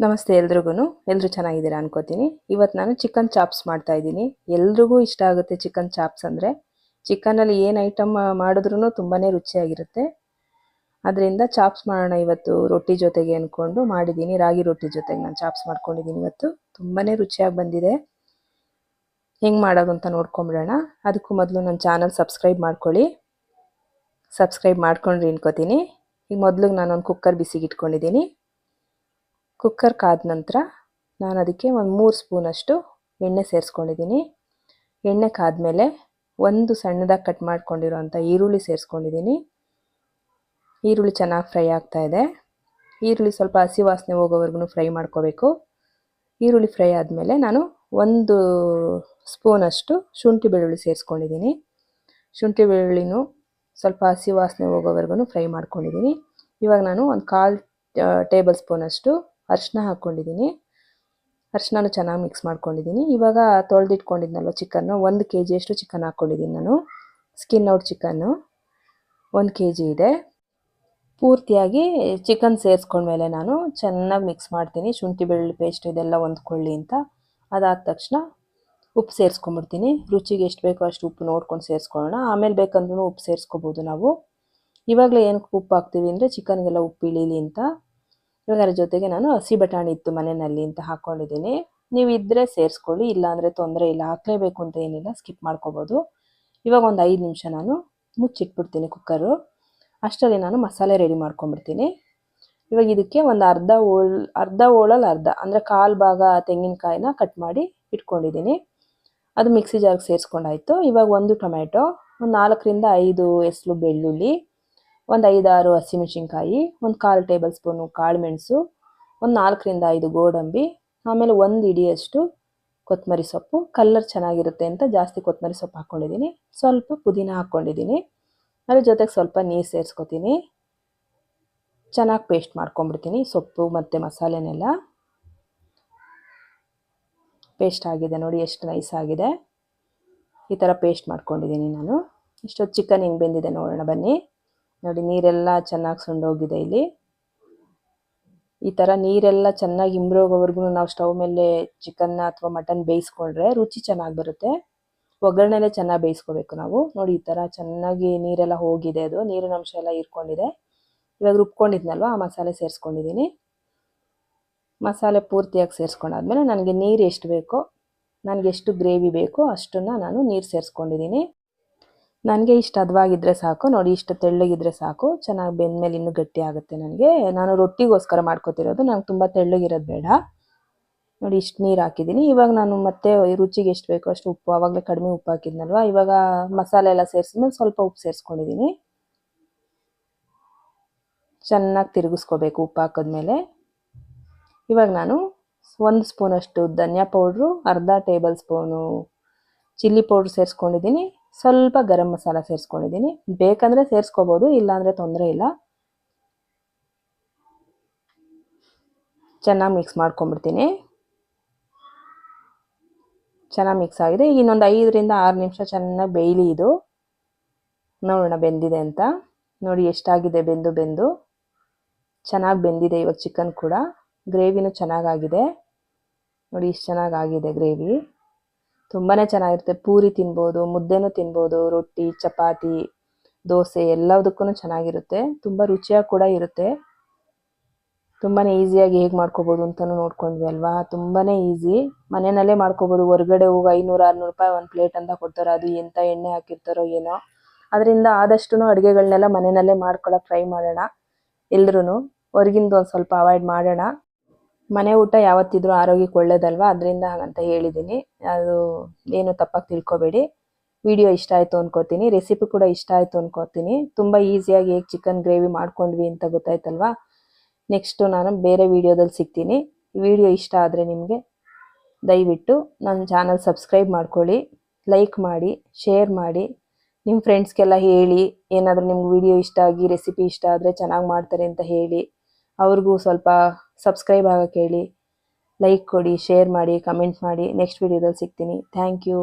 ನಮಸ್ತೆ ಎಲ್ರಿಗೂ ಎಲ್ಲರೂ ಚೆನ್ನಾಗಿದ್ದೀರಾ ಅನ್ಕೋತೀನಿ. ಇವತ್ತು ನಾನು ಚಿಕನ್ ಚಾಪ್ಸ್ ಮಾಡ್ತಾ ಇದ್ದೀನಿ. ಎಲ್ರಿಗೂ ಇಷ್ಟ ಆಗುತ್ತೆ ಚಿಕನ್ ಚಾಪ್ಸ್ ಅಂದರೆ. ಚಿಕನಲ್ಲಿ ಏನು ಐಟಮ್ ಮಾಡಿದ್ರೂ ತುಂಬಾ ರುಚಿಯಾಗಿರುತ್ತೆ. ಅದರಿಂದ ಚಾಪ್ಸ್ ಮಾಡೋಣ ಇವತ್ತು ರೊಟ್ಟಿ ಜೊತೆಗೆ ಅಂದ್ಕೊಂಡು ಮಾಡಿದ್ದೀನಿ. ರಾಗಿ ರೊಟ್ಟಿ ಜೊತೆಗೆ ನಾನು ಚಾಪ್ಸ್ ಮಾಡ್ಕೊಂಡಿದ್ದೀನಿ ಇವತ್ತು. ತುಂಬಾ ರುಚಿಯಾಗಿ ಬಂದಿದೆ. ಹೆಂಗೆ ಮಾಡೋದು ಅಂತ ನೋಡ್ಕೊಂಬಿಡೋಣ. ಅದಕ್ಕೂ ಮೊದಲು ನನ್ನ ಚಾನಲ್ ಸಬ್ಸ್ಕ್ರೈಬ್ ಮಾಡ್ಕೊಳ್ಳಿ. ಸಬ್ಸ್ಕ್ರೈಬ್ ಮಾಡ್ಕೊಂಡ್ರಿ ಅನ್ಕೋತೀನಿ. ಈಗ ಮೊದಲಿಗೆ ನಾನೊಂದು ಕುಕ್ಕರ್ ಬಿಸಿಗೆ ಇಟ್ಕೊಂಡಿದ್ದೀನಿ ಕುಕ್ಕರ್ ಕಾದ ನಂತರ ನಾನು ಅದಕ್ಕೆ ಒಂದು ಮೂರು ಸ್ಪೂನಷ್ಟು ಎಣ್ಣೆ ಸೇರಿಸ್ಕೊಂಡಿದ್ದೀನಿ ಎಣ್ಣೆ ಕಾದಮೇಲೆ ಒಂದು ಸಣ್ಣದಾಗಿ ಕಟ್ ಮಾಡ್ಕೊಂಡಿರೋಂಥ ಈರುಳ್ಳಿ ಸೇರಿಸ್ಕೊಂಡಿದ್ದೀನಿ ಈರುಳ್ಳಿ ಚೆನ್ನಾಗಿ ಫ್ರೈ ಆಗ್ತಾ ಇದೆ. ಈರುಳ್ಳಿ ಸ್ವಲ್ಪ ಹಸಿ ವಾಸನೆ ಹೋಗೋವರೆಗೂ ಫ್ರೈ ಮಾಡ್ಕೋಬೇಕು. ಈರುಳ್ಳಿ ಫ್ರೈ ಆದಮೇಲೆ ನಾನು ಒಂದು ಸ್ಪೂನಷ್ಟು ಶುಂಠಿ ಬೆಳ್ಳುಳ್ಳಿ ಸೇರಿಸ್ಕೊಂಡಿದ್ದೀನಿ ಶುಂಠಿ ಬೆಳ್ಳುಳ್ಳಿನೂ ಸ್ವಲ್ಪ ಹಸಿ ವಾಸನೆ ಹೋಗೋವರೆಗೂ ಫ್ರೈ ಮಾಡ್ಕೊಂಡಿದ್ದೀನಿ ಇವಾಗ ನಾನು ಒಂದು ಕಾಲು ಟೇಬಲ್ ಸ್ಪೂನಷ್ಟು ಅರಿಶಿನ ಹಾಕ್ಕೊಂಡಿದ್ದೀನಿ. ಅರಿಶಿನೂ ಚೆನ್ನಾಗಿ ಮಿಕ್ಸ್ ಮಾಡ್ಕೊಂಡಿದ್ದೀನಿ. ಇವಾಗ ತೊಳೆದಿಟ್ಕೊಂಡಿದ್ನಲ್ವ ಚಿಕನ್ನು ಒಂದು ಕೆ ಜಿಯಷ್ಟು ಚಿಕನ್ ಹಾಕ್ಕೊಂಡಿದ್ದೀನಿ ನಾನು. ಸ್ಕಿನ್ ಔಟ್ ಚಿಕನ್ನು ಒಂದು ಕೆ ಜಿ ಇದೆ. ಪೂರ್ತಿಯಾಗಿ ಚಿಕನ್ ಸೇರಿಸ್ಕೊಂಡ್ಮೇಲೆ ನಾನು ಚೆನ್ನಾಗಿ ಮಿಕ್ಸ್ ಮಾಡ್ತೀನಿ. ಶುಂಠಿ, ಬೆಳ್ಳುಳ್ಳಿ ಪೇಸ್ಟ್ ಇದೆಲ್ಲ ಹೊಂದ್ಕೊಳ್ಳಿ ಅಂತ. ಅದಾದ ತಕ್ಷಣ ಉಪ್ಪು ಸೇರಿಸ್ಕೊಂಬಿಡ್ತೀನಿ ರುಚಿಗೆ ಎಷ್ಟು ಬೇಕೋ ಅಷ್ಟು ಉಪ್ಪು ನೋಡ್ಕೊಂಡು ಸೇರಿಸ್ಕೊಳ್ಳೋಣ. ಆಮೇಲೆ ಬೇಕಂದ್ರೂ ಉಪ್ಪು ಸೇರಿಸ್ಕೋಬೋದು ನಾವು. ಇವಾಗಲೇ ಏನಕ್ಕೆ ಉಪ್ಪು ಹಾಕ್ತೀವಿ ಅಂದರೆ ಚಿಕನ್ಗೆಲ್ಲ ಉಪ್ಪು ಇಳೀಲಿ ಅಂತ. ಇವಾಗ ಜೊತೆಗೆ ನಾನು ಹಸಿ ಬಟಾಣಿ ಇತ್ತು ಮನೆಯಲ್ಲಿ ಅಂತ ಹಾಕ್ಕೊಂಡಿದ್ದೀನಿ ನೀವು ಇದ್ದರೆ ಸೇರಿಸ್ಕೊಳ್ಳಿ, ಇಲ್ಲಾಂದರೆ ತೊಂದರೆ ಇಲ್ಲ, ಹಾಕ್ಲೇಬೇಕು ಅಂತ ಏನಿಲ್ಲ ಸ್ಕಿಪ್ ಮಾಡ್ಕೋಬೋದು. ಇವಾಗ ಒಂದು ಐದು ನಿಮಿಷ ನಾನು ಮುಚ್ಚಿಟ್ಬಿಡ್ತೀನಿ ಕುಕ್ಕರು ಅಷ್ಟರಲ್ಲಿ ನಾನು ಮಸಾಲೆ ರೆಡಿ ಮಾಡ್ಕೊಂಡ್ಬಿಡ್ತೀನಿ. ಇವಾಗ ಇದಕ್ಕೆ ಒಂದು ಅರ್ಧ ಓಳ್, ಅರ್ಧ ಓಳಲ್ಲಿ ಅರ್ಧ, ಅಂದರೆ ಕಾಲು ಭಾಗ ತೆಂಗಿನಕಾಯಿನ ಕಟ್ ಮಾಡಿ ಇಟ್ಕೊಂಡಿದ್ದೀನಿ. ಅದು ಮಿಕ್ಸಿ ಜಾರ್ಗೆ ಸೇರಿಸ್ಕೊಂಡಾಯ್ತು. ಇವಾಗ ಒಂದು ಟೊಮ್ಯಾಟೊ, ಒಂದು ನಾಲ್ಕರಿಂದ ಐದು ಎಸ್ಲು ಬೆಳ್ಳುಳ್ಳಿ ಒಂದು ಐದಾರು ಹಸಿಮೆಣಸಿನ್ಕಾಯಿ ಒಂದು ಕಾಲು ಟೇಬಲ್ ಸ್ಪೂನು ಕಾಳುಮೆಣಸು ಒಂದು ನಾಲ್ಕರಿಂದ ಐದು ಗೋಡಂಬಿ, ಆಮೇಲೆ ಒಂದು ಇಡಿಯಷ್ಟು ಕೊತ್ತಂಬರಿ ಸೊಪ್ಪು. ಕಲ್ಲರ್ ಚೆನ್ನಾಗಿರುತ್ತೆ ಅಂತ ಜಾಸ್ತಿ ಕೊತ್ತಂಬರಿ ಸೊಪ್ಪು ಹಾಕ್ಕೊಂಡಿದ್ದೀನಿ ಸ್ವಲ್ಪ ಪುದೀನ ಹಾಕ್ಕೊಂಡಿದ್ದೀನಿ ಅದ್ರ ಜೊತೆಗೆ ಸ್ವಲ್ಪ ನೀರು ಸೇರಿಸ್ಕೊತೀನಿ. ಚೆನ್ನಾಗಿ ಪೇಸ್ಟ್ ಮಾಡ್ಕೊಂಬಿಡ್ತೀನಿ ಸೊಪ್ಪು ಮತ್ತು ಮಸಾಲೆನೆಲ್ಲ. ಪೇಸ್ಟ್ ಆಗಿದೆ ನೋಡಿ ಎಷ್ಟು ನೈಸ್ ಆಗಿದೆ. ಈ ಥರ ಪೇಸ್ಟ್ ಮಾಡ್ಕೊಂಡಿದ್ದೀನಿ ನಾನು. ಇಷ್ಟೊತ್ತು ಚಿಕನ್ ಹೆಂಗೆ ಬೆಂದಿದೆ ನೋಡೋಣ ಬನ್ನಿ. ನೋಡಿ, ನೀರೆಲ್ಲ ಚೆನ್ನಾಗಿ ಸುಂಡೋಗಿದೆ ಇಲ್ಲಿ. ಈ ಥರ ನೀರೆಲ್ಲ ಚೆನ್ನಾಗಿ ಇಂಬ್ರೋಗೋವರೆಗೂ ನಾವು ಸ್ಟವ್ ಮೇಲೆ ಚಿಕನ್ನ ಅಥವಾ ಮಟನ್ ಬೇಯಿಸ್ಕೊಂಡ್ರೆ ರುಚಿ ಚೆನ್ನಾಗಿ ಬರುತ್ತೆ. ಒಗ್ಗರಣೆಲೆ ಚೆನ್ನಾಗಿ ಬೇಯಿಸ್ಕೋಬೇಕು ನಾವು. ನೋಡಿ, ಈ ಥರ ಚೆನ್ನಾಗಿ ನೀರೆಲ್ಲ ಹೋಗಿದೆ ಅದು. ನೀರಿನ ಅಂಶ ಎಲ್ಲ ಇರ್ಕೊಂಡಿದೆ ಇವಾಗ ರುಬ್ಕೊಂಡಿದ್ನಲ್ವ, ಆ ಮಸಾಲೆ ಸೇರಿಸ್ಕೊಂಡಿದ್ದೀನಿ ಮಸಾಲೆ ಪೂರ್ತಿಯಾಗಿ ಸೇರಿಸ್ಕೊಂಡಾದ್ಮೇಲೆ ನನಗೆ ನೀರು ಎಷ್ಟು ಬೇಕೋ, ನನಗೆ ಎಷ್ಟು ಗ್ರೇವಿ ಬೇಕೋ ಅಷ್ಟನ್ನು ನಾನು ನೀರು ಸೇರಿಸ್ಕೊಂಡಿದ್ದೀನಿ ನನಗೆ ಇಷ್ಟು ಹದವಾಗಿದ್ದರೆ ಸಾಕು, ನೋಡಿ ಇಷ್ಟು ತೆಳ್ಳಗಿದ್ರೆ ಸಾಕು, ಚೆನ್ನಾಗಿ ಬೆಂದಮೇಲೆ ಇನ್ನೂ ಗಟ್ಟಿ ಆಗುತ್ತೆ ನನಗೆ. ನಾನು ರೊಟ್ಟಿಗೋಸ್ಕರ ಮಾಡ್ಕೊತಿರೋದು, ನಂಗೆ ತುಂಬ ತೆಳ್ಳಗಿರೋದು ಬೇಡ. ನೋಡಿ ಇಷ್ಟು ನೀರು ಹಾಕಿದ್ದೀನಿ ಇವಾಗ ನಾನು ಮತ್ತೆ ರುಚಿಗೆ ಎಷ್ಟು ಬೇಕೋ ಅಷ್ಟು ಉಪ್ಪು ಆವಾಗಲೇ ಕಡಿಮೆ ಉಪ್ಪು ಹಾಕಿದ್ನಲ್ವ? ಇವಾಗ ಮಸಾಲೆ ಎಲ್ಲ ಸೇರಿಸಿದ್ಮೇಲೆ ಸ್ವಲ್ಪ ಉಪ್ಪು ಸೇರಿಸ್ಕೊಂಡಿದ್ದೀನಿ ಚೆನ್ನಾಗಿ ತಿರುಗಿಸ್ಕೋಬೇಕು ಉಪ್ಪು ಹಾಕಿದ್ಮೇಲೆ. ಇವಾಗ ನಾನು ಒಂದು ಸ್ಪೂನಷ್ಟು ಧನಿಯಾ ಪೌಡ್ರು, ಅರ್ಧ ಟೇಬಲ್ ಸ್ಪೂನು ಚಿಲ್ಲಿ ಪೌಡ್ರ್ ಸೇರಿಸ್ಕೊಂಡಿದ್ದೀನಿ ಸ್ವಲ್ಪ ಗರಂ ಮಸಾಲ ಸೇರಿಸ್ಕೊಂಡಿದ್ದೀನಿ. ಬೇಕಂದರೆ ಸೇರಿಸ್ಕೋಬೋದು, ಇಲ್ಲಾಂದರೆ ತೊಂದರೆ ಇಲ್ಲ. ಚೆನ್ನಾಗಿ ಮಿಕ್ಸ್ ಮಾಡ್ಕೊಂಬಿಡ್ತೀನಿ ಚೆನ್ನಾಗಿ ಮಿಕ್ಸ್ ಆಗಿದೆ. ಈಗ ಇನ್ನೊಂದು ಐದರಿಂದ ಆರು ನಿಮಿಷ ಚೆನ್ನಾಗಿ ಬೇಯಲಿ ಇದು. ನೋಡೋಣ ಬೆಂದಿದೆ ಅಂತ. ನೋಡಿ ಎಷ್ಟಾಗಿದೆ ಬೆಂದು ಬೆಂದು. ಚೆನ್ನಾಗಿ ಬೆಂದಿದೆ ಇವಾಗ ಚಿಕನ್ ಕೂಡ. ಗ್ರೇವಿನೂ ಚೆನ್ನಾಗಾಗಿದೆ ನೋಡಿ ಇಷ್ಟು ಚೆನ್ನಾಗಾಗಿದೆ ಗ್ರೇವಿ ತುಂಬಾ ಚೆನ್ನಾಗಿರುತ್ತೆ. ಪೂರಿ ತಿನ್ಬೋದು, ಮುದ್ದೆನೂ ತಿನ್ಬೋದು, ರೊಟ್ಟಿ, ಚಪಾತಿ, ದೋಸೆ ಎಲ್ಲದಕ್ಕೂ ಚೆನ್ನಾಗಿರುತ್ತೆ. ತುಂಬ ರುಚಿಯಾಗಿ ಕೂಡ ಇರುತ್ತೆ. ತುಂಬಾ ಈಸಿಯಾಗಿ ಹೇಗೆ ಮಾಡ್ಕೋಬೋದು ಅಂತಲೂ ನೋಡ್ಕೊಂಡ್ವಿ ಅಲ್ವಾ? ತುಂಬಾ ಈಸಿ. ಮನೆಯಲ್ಲೇ ಮಾಡ್ಕೋಬೋದು. ಹೊರಗಡೆ ಹೋಗಿ ಐನೂರು, ಆರುನೂರು ರೂಪಾಯಿ ಒಂದು ಪ್ಲೇಟ್ ಅಂತ ಕೊಡ್ತಾರೋ. ಅದು ಎಂಥ ಎಣ್ಣೆ ಹಾಕಿರ್ತಾರೋ ಏನೋ. ಅದರಿಂದ ಆದಷ್ಟು ಅಡುಗೆಗಳನ್ನೆಲ್ಲ ಮನೆಯಲ್ಲೇ ಮಾಡ್ಕೊಳಕ್ಕೆ ಟ್ರೈ ಮಾಡೋಣ. ಎಲ್ರೂ ಹೊರಗಿಂದ ಒಂದು ಸ್ವಲ್ಪ ಅವಾಯ್ಡ್ ಮಾಡೋಣ. ಮನೆ ಊಟ ಯಾವತ್ತಿದ್ರೂ ಆರೋಗ್ಯಕ್ಕೆ ಒಳ್ಳೇದಲ್ವಾ? ಅದರಿಂದ ಹಾಗಂತ ಹೇಳಿದ್ದೀನಿ ಅದು ಏನು ತಪ್ಪಾಗಿ ತಿಳ್ಕೊಬೇಡಿ. ವಿಡಿಯೋ ಇಷ್ಟ ಆಯಿತು ಅನ್ಕೋತೀನಿ. ರೆಸಿಪಿ ಕೂಡ ಇಷ್ಟ ಆಯಿತು ಅನ್ಕೋತೀನಿ. ತುಂಬ ಈಸಿಯಾಗಿ ಹೇಗೆ ಚಿಕನ್ ಗ್ರೇವಿ ಮಾಡ್ಕೊಂಡ್ವಿ ಅಂತ ಗೊತ್ತಾಯ್ತಲ್ವಾ? ನೆಕ್ಸ್ಟು ನಾನು ಬೇರೆ ವಿಡಿಯೋದಲ್ಲಿ ಸಿಗ್ತೀನಿ. ವಿಡಿಯೋ ಇಷ್ಟ ಆದರೆ ನಿಮಗೆ ದಯವಿಟ್ಟು ನನ್ನ ಚಾನಲ್ ಸಬ್ಸ್ಕ್ರೈಬ್ ಮಾಡ್ಕೊಳ್ಳಿ. ಲೈಕ್ ಮಾಡಿ, ಶೇರ್ ಮಾಡಿ. ನಿಮ್ಮ ಫ್ರೆಂಡ್ಸ್ಗೆಲ್ಲ ಹೇಳಿ. ಏನಾದರೂ ನಿಮ್ಗೆ ವಿಡಿಯೋ ಇಷ್ಟ ಆಗಿ, ರೆಸಿಪಿ ಇಷ್ಟ ಆದರೆ ಚೆನ್ನಾಗಿ ಮಾಡ್ತಾರೆ ಅಂತ ಹೇಳಿ. ಅವ್ರಿಗೂ ಸ್ವಲ್ಪ ಸಬ್ಸ್ಕ್ರೈಬ್ ಆಗೋಕ್ಕೆ ಹೇಳಿ ಲೈಕ್ ಕೊಡಿ ಶೇರ್ ಮಾಡಿ ಕಮೆಂಟ್ ಮಾಡಿ. ನೆಕ್ಸ್ಟ್ ವಿಡಿಯೋದಲ್ಲಿ ಸಿಗ್ತೀನಿ. Thank you